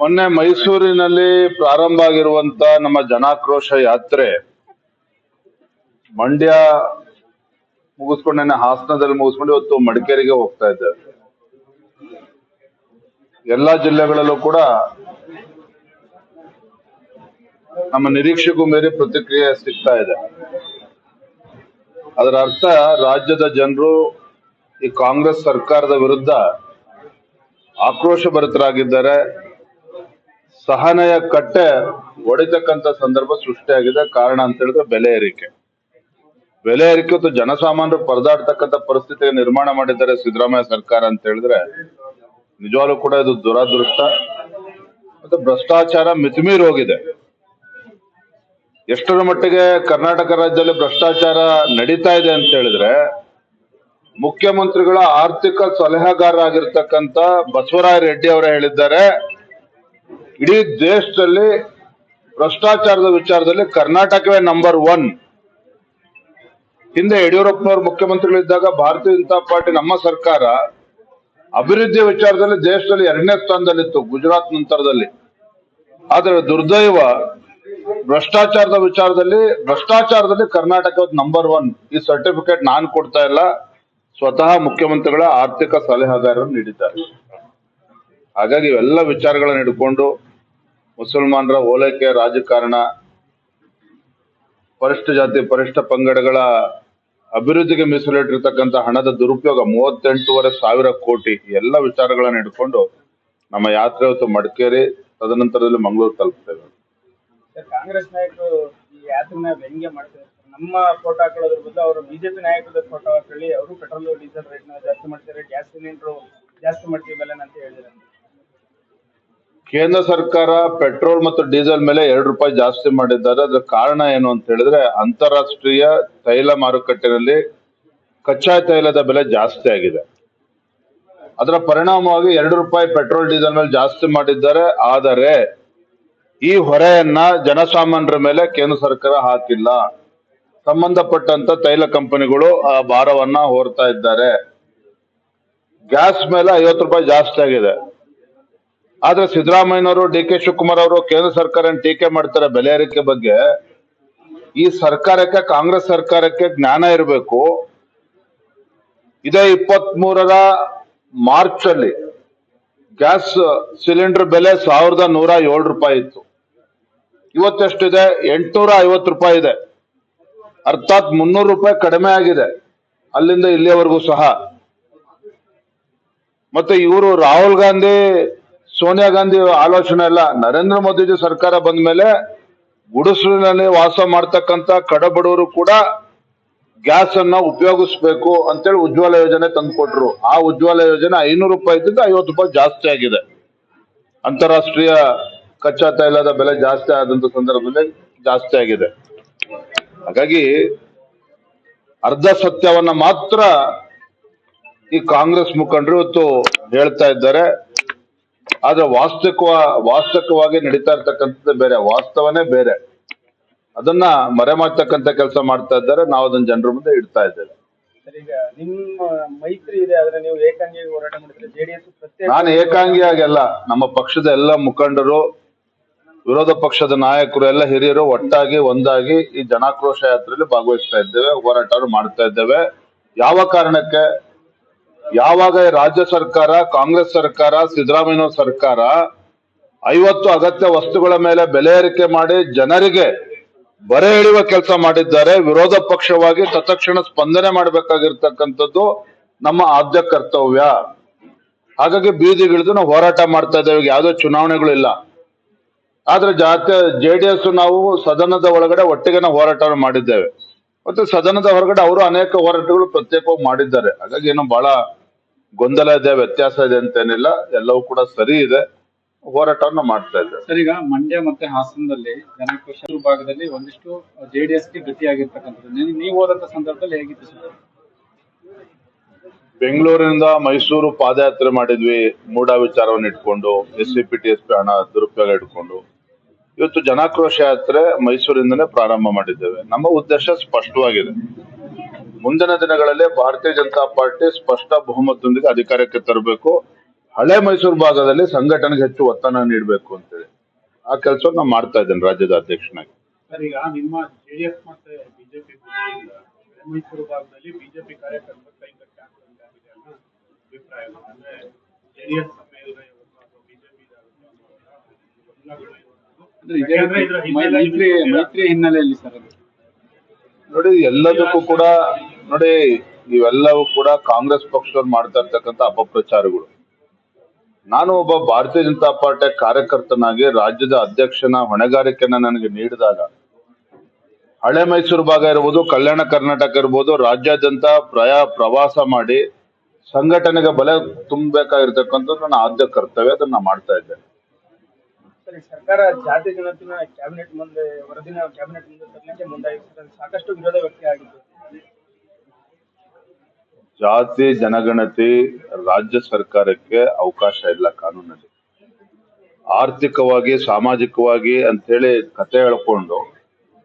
ಮೊನ್ನೆ ಮೈಸೂರಿನಲ್ಲಿ ಪ್ರಾರಂಭ ಆಗಿರುವಂತ ನಮ್ಮ ಜನಾಕ್ರೋಶ ಯಾತ್ರೆ ಮಂಡ್ಯ ಮುಗಿಸ್ಕೊಂಡು ಹಾಸನದಲ್ಲಿ ಮುಗಿಸ್ಕೊಂಡು ಇವತ್ತು ಮಡಿಕೇರಿಗೆ ಹೋಗ್ತಾ ಇದ್ದೆ ಎಲ್ಲಾ ಜಿಲ್ಲೆಗಳಲ್ಲೂ ಕೂಡ ನಮ್ಮ ನಿರೀಕ್ಷೆಗೂ ಮೇರೆ ಪ್ರತಿಕ್ರಿಯೆ ಸಿಗ್ತಾ ಇದೆ. ಅದರ ಅರ್ಥ ರಾಜ್ಯದ ಜನರು ಈ ಕಾಂಗ್ರೆಸ್ ಸರ್ಕಾರದ ವಿರುದ್ಧ ಆಕ್ರೋಶ ಭರಿತರಾಗಿದ್ದಾರೆ ಸಹನೆಯ ಕಟ್ಟೆ ಒಡಿತಕ್ಕಂತ ಸಂದರ್ಭ ಸೃಷ್ಟಿಯಾಗಿದೆ. ಕಾರಣ ಅಂತ ಹೇಳಿದ್ರೆ ಬೆಲೆ ಏರಿಕೆ. ಬೆಲೆ ಏರಿಕೆ ಮತ್ತು ಜನಸಾಮಾನ್ಯರು ಪರದಾಡ್ತಕ್ಕಂಥ ಪರಿಸ್ಥಿತಿಗೆ ನಿರ್ಮಾಣ ಮಾಡಿದ್ದಾರೆ ಸಿದ್ದರಾಮಯ್ಯ ಸರ್ಕಾರ ಅಂತ ಹೇಳಿದ್ರೆ. ನಿಜವಾಗ್ಲೂ ಕೂಡ ಇದು ದುರಾದೃಷ್ಟ. ಮತ್ತು ಭ್ರಷ್ಟಾಚಾರ ಮಿತಿಮೀರಿ ಹೋಗಿದೆ. ಎಷ್ಟರ ಮಟ್ಟಿಗೆ ಕರ್ನಾಟಕ ರಾಜ್ಯದಲ್ಲಿ ಭ್ರಷ್ಟಾಚಾರ ನಡೀತಾ ಇದೆ ಅಂತ ಹೇಳಿದ್ರೆ, ಮುಖ್ಯಮಂತ್ರಿಗಳ ಆರ್ಥಿಕ ಸಲಹೆಗಾರ ಸಲಹೆಗಾರರಾಗಿರ್ತಕ್ಕಂಥ ಬಸವರಾಯ ರೆಡ್ಡಿ ಅವರು ಹೇಳಿದ್ದಾರೆ, ಇಡೀ ದೇಶದಲ್ಲಿ ಭ್ರಷ್ಟಾಚಾರದ ವಿಚಾರದಲ್ಲಿ ಕರ್ನಾಟಕವೇ ನಂಬರ್ ಒನ್ ಹಿಂದೆ ಯಡಿಯೂರಪ್ಪನವರು ಮುಖ್ಯಮಂತ್ರಿಗಳಿದ್ದಾಗ ಭಾರತೀಯ ಜನತಾ ಪಾರ್ಟಿ ನಮ್ಮ ಸರ್ಕಾರ ಅಭಿವೃದ್ಧಿ ವಿಚಾರದಲ್ಲಿ ದೇಶದಲ್ಲಿ ಎರಡನೇ ಸ್ಥಾನದಲ್ಲಿತ್ತು, ಗುಜರಾತ್ ನಂತರದಲ್ಲಿ. ಆದರೆ ದುರ್ದೈವ ಭ್ರಷ್ಟಾಚಾರದ ವಿಚಾರದಲ್ಲಿ, ಭ್ರಷ್ಟಾಚಾರದಲ್ಲಿ ಕರ್ನಾಟಕ ನಂಬರ್ ಒನ್ ಈ ಸರ್ಟಿಫಿಕೇಟ್ ನಾನು ಕೊಡ್ತಾ ಇಲ್ಲ. ಸ್ವತಃ ಮುಖ್ಯಮಂತ್ರಿಗಳ ಆರ್ಥಿಕ ಸಲಹೆಗಾರರು ನೀಡಿದ್ದಾರೆ. ಹಾಗಾಗಿ ಇವೆಲ್ಲ ವಿಚಾರಗಳನ್ನ ಹಿಡ್ಕೊಂಡು ಮುಸಲ್ಮಾನರ ಓಲೈಕೆ ರಾಜಕಾರಣ, ಪರಿಷ್ಠ ಜಾತಿ, ಪರಿಷ್ಠ ಪಂಗಡಗಳ ಅಭಿವೃದ್ಧಿಗೆ ಮೀಸಲಿಟ್ಟಿರ್ತಕ್ಕಂಥ ಹಣದ ದುರುಪಯೋಗ ಮೂವತ್ತೆಂಟೂವರೆ ಸಾವಿರ ಕೋಟಿ, ಎಲ್ಲ ವಿಚಾರಗಳನ್ನ ಹಿಡ್ಕೊಂಡು ನಮ್ಮ ಯಾತ್ರೆ ಮಡಿಕೇರಿ, ತದನಂತರದಲ್ಲಿ ಮಂಗಳೂರು ತಲುಪ್ತೇವೆ. ಕಾಂಗ್ರೆಸ್ ನಾಯಕರು ಈ ಯಾತ್ರೆನ ವ್ಯಂಗ್ಯ ಮಾಡ್ತಾರೆ. ನಮ್ಮ ಫೋಟೋ ಹಾಕೊಳ್ಳೋದ್ರ ಬದಲು ಅವರು ಬಿಜೆಪಿ ನಾಯಕರ ಫೋಟೋ ಹಾಕೊಳ್ಳಿ, ಅವರು ಪೆಟ್ರೋಲ್ ಡೀಸೆಲ್ ರೇಟ್ನ ಜಾಸ್ತಿ ಮಾಡ್ತಾರೆ ಗ್ಯಾಸ್ ಸಿಲಿಂಡರ್ ಜಾಸ್ತಿ ಮಾಡ್ತೀವಿ ಬೆಲೆ ಅಂತ ಹೇಳಿದ್ರೆ ಕೇಂದ್ರ ಸರ್ಕಾರ ಪೆಟ್ರೋಲ್ ಮತ್ತು ಡೀಸೆಲ್ ಮೇಲೆ ಎರಡು ರೂಪಾಯಿ ಜಾಸ್ತಿ ಮಾಡಿದ್ದಾರೆ. ಅದರ ಕಾರಣ ಏನು ಅಂತ ಹೇಳಿದ್ರೆ, ಅಂತಾರಾಷ್ಟ್ರೀಯ ತೈಲ ಮಾರುಕಟ್ಟೆಯಲ್ಲಿ ಕಚ್ಚಾ ತೈಲದ ಬೆಲೆ ಜಾಸ್ತಿ ಆಗಿದೆ. ಅದರ ಪರಿಣಾಮವಾಗಿ ಎರಡು ರೂಪಾಯಿ ಪೆಟ್ರೋಲ್ ಡೀಸೆಲ್ ಮೇಲೆ ಜಾಸ್ತಿ ಮಾಡಿದ್ದಾರೆ. ಆದರೆ ಈ ಹೊರೆಯನ್ನ ಜನಸಾಮಾನ್ಯರ ಮೇಲೆ ಕೇಂದ್ರ ಸರ್ಕಾರ ಹಾಕಿಲ್ಲ. ಸಂಬಂಧಪಟ್ಟಂತ ತೈಲ ಕಂಪನಿಗಳು ಆ ಭಾರವನ್ನ ಹೊರ್ತಾ ಇದ್ದಾರೆ. ಗ್ಯಾಸ್ ಮೇಲೆ ಐವತ್ತು ರೂಪಾಯಿ ಜಾಸ್ತಿ ಆಗಿದೆ. ಆದ್ರೆ ಸಿದ್ದರಾಮಯ್ಯನವರು, ಡಿ ಕೆ ಶಿವಕುಮಾರ್ ಅವರು ಕೇಂದ್ರ ಸರ್ಕಾರ ಟೀಕೆ ಮಾಡ್ತಾರೆ ಬೆಲೆ ಏರಿಕೆ ಬಗ್ಗೆ. ಈ ಸರ್ಕಾರಕ್ಕೆ, ಕಾಂಗ್ರೆಸ್ ಸರ್ಕಾರಕ್ಕೆ ಜ್ಞಾನ ಇರಬೇಕು. ಇದೇ ಇಪ್ಪತ್ತ್ ಮೂರರ ಮಾರ್ಚ್ ಅಲ್ಲಿ ಗ್ಯಾಸ್ ಸಿಲಿಂಡರ್ ಬೆಲೆ ಸಾವಿರದ ನೂರ ಏಳು ರೂಪಾಯಿ ಇತ್ತು. ಇವತ್ತೆಷ್ಟಿದೆ ಎಂಟುನೂರ ಐವತ್ತು ರೂಪಾಯಿ ಇದೆ. ಅರ್ಥಾತ್ ಮುನ್ನೂರು ರೂಪಾಯಿ ಕಡಿಮೆ ಆಗಿದೆ, ಅಲ್ಲಿಂದ ಇಲ್ಲಿಯವರೆಗೂ ಸಹ. ಮತ್ತೆ ಇವರು ರಾಹುಲ್ ಗಾಂಧಿ, ಸೋನಿಯಾ ಗಾಂಧಿ ಆಲೋಚನೆ ಅಲ್ಲ, ನರೇಂದ್ರ ಮೋದಿಜಿ ಸರ್ಕಾರ ಬಂದ ಮೇಲೆ ಗುಡಿಸಲಿನಲ್ಲಿ ವಾಸ ಮಾಡ್ತಕ್ಕಂತ ಕಡಬಡವರು ಕೂಡ ಗ್ಯಾಸ್ ಅನ್ನ ಉಪಯೋಗಿಸ್ಬೇಕು ಅಂತೇಳಿ ಉಜ್ವಲ ಯೋಜನೆ ತಂದ್ಕೊಟ್ರು. ಆ ಉಜ್ವಲ ಯೋಜನೆ ಐನೂರು ರೂಪಾಯಿ ಇದ್ದಿದ್ದು ಐವತ್ತು ರೂಪಾಯಿ ಜಾಸ್ತಿ ಆಗಿದೆ. ಅಂತಾರಾಷ್ಟ್ರೀಯ ಕಚ್ಚಾ ತೈಲದ ಬೆಲೆ ಜಾಸ್ತಿ ಆದಂತ ಸಂದರ್ಭದಲ್ಲಿ ಜಾಸ್ತಿ ಆಗಿದೆ. ಹಾಗಾಗಿ ಅರ್ಧ ಸತ್ಯವನ್ನ ಮಾತ್ರ ಈ ಕಾಂಗ್ರೆಸ್ ಮುಖಂಡರು ಇವತ್ತು ಹೇಳ್ತಾ ಇದ್ದಾರೆ. ಆದ್ರೆ ವಾಸ್ತವ ವಾಸ್ತವವಾಗಿ ನಡೀತಾ ಇರ್ತಕ್ಕಂಥದ್ದು ಬೇರೆ ವಾಸ್ತವನೇ ಬೇರೆ. ಅದನ್ನ ಮರೆ ಮಾಡ್ತಕ್ಕಂಥ ಕೆಲಸ ಮಾಡ್ತಾ ಇದ್ದಾರೆ. ನಾವು ಅದನ್ನ ಜನರ ಮುಂದೆ ಇಡ್ತಾ ಇದ್ದೇವೆ. ನಿಮ್ಮ ಮೈತ್ರಿ ಇದೆ ಆದ್ರೆ ನೀವು ಏಕಾಂಗಿ ಹೋರಾಟ ಮಾಡಿದ್ರೆ ಜೆಡಿಎಸ್ ಪ್ರತ್ಯೇಕ ನಾನು ಏಕಾಂಗಿಯಾಗಲ್ಲ ನಮ್ಮ ಪಕ್ಷದ ಎಲ್ಲ ಮುಖಂಡರು ವಿರೋಧ ಪಕ್ಷದ ನಾಯಕರು ಎಲ್ಲ ಹಿರಿಯರು ಒಟ್ಟಾಗಿ, ಒಂದಾಗಿ ಈ ಜನಾಕ್ರೋಶ ಯಾತ್ರೆಯಲ್ಲಿ ಭಾಗವಹಿಸ್ತಾ ಇದ್ದೇವೆ ಹೋರಾಟ ಮಾಡ್ತಾ ಇದ್ದೇವೆ. ಯಾವ ಕಾರಣಕ್ಕೆ? ಯಾವಾಗ ರಾಜ್ಯ ಸರ್ಕಾರ, ಕಾಂಗ್ರೆಸ್ ಸರ್ಕಾರ, ಸಿದ್ದರಾಮಯ್ಯ ಸರ್ಕಾರ ಐವತ್ತು ಅಗತ್ಯ ವಸ್ತುಗಳ ಮೇಲೆ ಬೆಲೆ ಏರಿಕೆ ಮಾಡಿ ಜನರಿಗೆ ಬರೆ ಎಳೆಯುವ ಕೆಲಸ ಮಾಡಿದ್ದಾರೆ, ವಿರೋಧ ಪಕ್ಷವಾಗಿ ತತ್ಕ್ಷಣ ಸ್ಪಂದನೆ ಮಾಡಬೇಕಾಗಿರ್ತಕ್ಕಂಥದ್ದು ನಮ್ಮ ಆದ್ಯ ಕರ್ತವ್ಯ. ಹಾಗಾಗಿ ಬೀದಿಗಿಳಿದು ನಾವು ಹೋರಾಟ ಮಾಡ್ತಾ ಇದ್ದೇವೆ ಯಾವುದೇ ಚುನಾವಣೆಗಳಿಲ್ಲ ಆದ್ರೆ ಜಾತ್ಯ ಎಸ್ ನಾವು ಸದನದ ಒಳಗಡೆ ಒಟ್ಟಿಗೆ ನಾವು ಹೋರಾಟ ಮಾಡಿದ್ದೇವೆ. ಮತ್ತೆ ಸದನದ ಹೊರಗಡೆ ಅವರು ಅನೇಕ ಹೋರಾಟಗಳು ಪ್ರತ್ಯೇಕವಾಗಿ ಮಾಡಿದ್ದಾರೆ. ಹಾಗಾಗಿ ಏನೋ ಬಹಳ ಗೊಂದಲ ಇದೆ ವ್ಯತ್ಯಾಸ ಇದೆ ಅಂತೇನಿಲ್ಲ. ಎಲ್ಲವೂ ಕೂಡ ಸರಿ ಇದೆ. ಹೋರಾಟವನ್ನು ಮಾಡ್ತಾ ಇದ್ದಾರೆ ಸರ್ ಈಗ ಮಂಡ್ಯ ಮತ್ತೆ ಹಾಸನದಲ್ಲಿ ಜನಕೋಶ ಭಾಗದಲ್ಲಿ ಒಂದಿಷ್ಟು ಜೆಡಿಎಸ್ಗೆ ಗತಿಯಾಗಿರ್ತಕ್ಕಂಥದ್ದು. ನೀವು- ನೀವು ಹೋದಂತ ಸಂದರ್ಭದಲ್ಲಿ ಹೇಗಿತ್ತು ಸರ್? ಬೆಂಗಳೂರಿನಿಂದ ಮೈಸೂರು ಪಾದಯಾತ್ರೆ ಮಾಡಿದ್ವಿ. ಮೂಡ ವಿಚಾರವನ್ನು ಇಟ್ಕೊಂಡು S C P T S P ಹಣ ದುರುಪಯೋಗ ಇಟ್ಕೊಂಡು. ಇವತ್ತು ಜನಾಕ್ರೋಶ ಯಾತ್ರೆ ಮೈಸೂರಿಂದನೇ ಪ್ರಾರಂಭ ಮಾಡಿದ್ದೇವೆ. ನಮ್ಮ ಉದ್ದೇಶ ಸ್ಪಷ್ಟವಾಗಿದೆ. ಮುಂದಿನ ದಿನಗಳಲ್ಲಿ ಭಾರತೀಯ ಜನತಾ ಪಾರ್ಟಿ ಸ್ಪಷ್ಟ ಬಹುಮತದೊಂದಿಗೆ ಅಧಿಕಾರಕ್ಕೆ ತರಬೇಕು. ಹಳೆ ಮೈಸೂರು ಭಾಗದಲ್ಲಿ ಸಂಘಟನೆಗೆ ಹೆಚ್ಚು ಒತ್ತಡ ನೀಡಬೇಕು ಅಂತೇಳಿ. ಆ ಕೆಲಸವನ್ನು ನಾನು ಮಾಡ್ತಾ ಇದ್ದೇನೆ ರಾಜ್ಯದ ಅಧ್ಯಕ್ಷನಾಗಿ. ಈಗ ನಿಮ್ಮ ಜೆಡಿಎಸ್ ಮತ್ತೆ ಬಿಜೆಪಿ ಮೈಸೂರು ಭಾಗದಲ್ಲಿ ಬಿಜೆಪಿ ಕಾರ್ಯಕರ್ತರ ಅಭಿಪ್ರಾಯ. ಜೆಡಿಎಸ್ ಬಿಜೆಪಿ ಮೈತ್ರಿ ಮೈತ್ರಿ ಹಿನ್ನೆಲೆಯಲ್ಲಿ ಸರ್ ಅದು. ನೋಡಿ ಎಲ್ಲದಕ್ಕೂ ಕೂಡ ನೋಡಿ ಇವೆಲ್ಲವೂ ಕೂಡ ಕಾಂಗ್ರೆಸ್ ಪಕ್ಷದವ್ರು ಮಾಡ್ತಾ ಇರ್ತಕ್ಕಂಥ ಅಪಪ್ರಚಾರಗಳು. ನಾನು ಒಬ್ಬ ಭಾರತೀಯ ಜನತಾ ಪಾರ್ಟಿ ಕಾರ್ಯಕರ್ತನಾಗಿ ರಾಜ್ಯದ ಅಧ್ಯಕ್ಷನ ಹೊಣೆಗಾರಿಕೆಯನ್ನ ನನಗೆ ನೀಡಿದಾಗ ಹಳೆ ಮೈಸೂರು ಭಾಗ ಇರ್ಬೋದು ಕಲ್ಯಾಣ ಕರ್ನಾಟಕ ಇರ್ಬೋದು ರಾಜ್ಯಾದ್ಯಂತ ಪ್ರಯಾ ಪ್ರವಾಸ ಮಾಡಿ ಸಂಘಟನೆಗೆ ಬಲ ತುಂಬಬೇಕಾಗಿರ್ತಕ್ಕಂಥದ್ದು ನನ್ನ ಆದ್ಯ ಕರ್ತವ್ಯ ಅದನ್ನ ನಾನು ಮಾಡ್ತಾ ಇದ್ದೇನೆ. ಸರಿ, ಸರ್ಕಾರ ಜಾತಿ ಗಣತಿನ ಕ್ಯಾಬಿನೆಟ್ ಮುಂದೆ, ವರದಿನ ಕ್ಯಾಬಿನೆಟ್ ಮುಂದೆ ತರಲಿಕ್ಕೆ ಮುಂದಾಗಿರ್ತದೆ. ಸಾಕಷ್ಟು ವಿರೋಧ ವ್ಯಕ್ತ ಆಗಿತ್ತು ಜಾತಿ ಜನಗಣತಿ ರಾಜ್ಯ ಸರ್ಕಾರಕ್ಕೆ ಅವಕಾಶ ಇಲ್ಲ ಕಾನೂನಲ್ಲಿ. ಆರ್ಥಿಕವಾಗಿ, ಸಾಮಾಜಿಕವಾಗಿ ಅಂತ ಹೇಳಿ ಕತೆ ಹೇಳ್ಕೊಂಡು,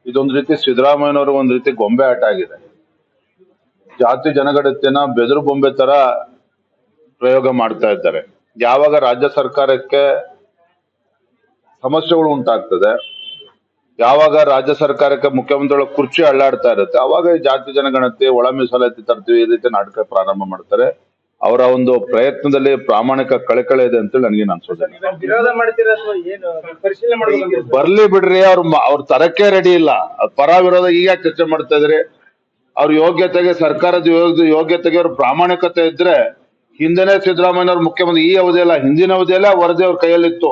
ಇದೊಂದು ರೀತಿ ಸಿದ್ದರಾಮಯ್ಯನವರು ಒಂದು ರೀತಿ ಗೊಂಬೆ ಆಟ ಆಗಿದೆ. ಜಾತಿ ಜನಗಣತಿನ ಬೆದರು ಬೊಂಬೆ ತರ ಪ್ರಯೋಗ ಮಾಡ್ತಾ ಇದ್ದಾರೆ. ಯಾವಾಗ ರಾಜ್ಯ ಸರ್ಕಾರಕ್ಕೆ ಸಮಸ್ಯೆಗಳು ಉಂಟಾಗ್ತದೆ. ಯಾವಾಗ ರಾಜ್ಯ ಸರ್ಕಾರಕ್ಕೆ ಮುಖ್ಯಮಂತ್ರಿಗಳ ಕುರ್ಚಿ ಅಳ್ಳಾಡ್ತಾ ಇರುತ್ತೆ ಅವಾಗ ಜಾತಿ ಜನಗಣತಿ ಒಳ ಮೀಸಲಾತಿ ತರ್ತೀವಿ ಈ ರೀತಿ ನಾಟಕ ಪ್ರಾರಂಭ ಮಾಡ್ತಾರೆ. ಅವರ ಒಂದು ಪ್ರಯತ್ನದಲ್ಲಿ ಪ್ರಾಮಾಣಿಕ ಕಳಕಳೆ ಇದೆ ಅಂತೇಳಿ ನನಗೆ ಅನ್ಸೋದಿಲ್ಲ ಮಾಡ್ಬೇಕು ಬರ್ಲಿ ಬಿಡ್ರಿ ಅವ್ರ ಅವ್ರ ತರಕ್ಕೆ ರೆಡಿ ಇಲ್ಲ. ಅವ್ರ ಪರ ವಿರೋಧ ಈಗ ಚರ್ಚೆ ಮಾಡ್ತಾ ಇದ್ರಿ ಅವ್ರ ಯೋಗ್ಯತೆಗೆ ಸರ್ಕಾರದ ಯೋಗ್ಯತೆಗೆ ಅವ್ರ ಪ್ರಾಮಾಣಿಕತೆ ಇದ್ರೆ ಹಿಂದೆನೆ ಸಿದ್ದರಾಮಯ್ಯನವ್ರ ಮುಖ್ಯಮಂತ್ರಿ ಈ ಅವಧಿಯಲ್ಲ ಹಿಂದಿನ ಅವಧಿಯಲ್ಲೇ ವರದಿ ಅವ್ರ ಕೈಯಲ್ಲಿತ್ತು.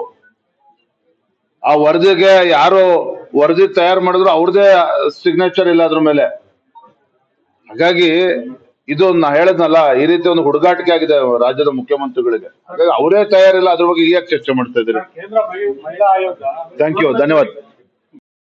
ಆ ವರದಿಗೆ ಯಾರು ವರದಿ ತಯಾರು ಮಾಡಿದ್ರು ಅವ್ರದೇ ಸಿಗ್ನೇಚರ್ ಇಲ್ಲ ಅದ್ರ ಮೇಲೆ. ಹಾಗಾಗಿ ಇದು ನಾ ಹೇಳದ್ನಲ್ಲ ಈ ರೀತಿ ಒಂದು ಹುಡುಗಾಟಿಕೆ ಆಗಿದೆ ರಾಜ್ಯದ ಮುಖ್ಯಮಂತ್ರಿಗಳಿಗೆ. ಹಾಗಾಗಿ ಅವರೇ ತಯಾರಿಲ್ಲ ಅದ್ರ ಬಗ್ಗೆ ಈಗ ಚರ್ಚೆ ಮಾಡ್ತಾ ಇದ್ದೀರಿ. ಥ್ಯಾಂಕ್ ಯು ಧನ್ಯವಾದ.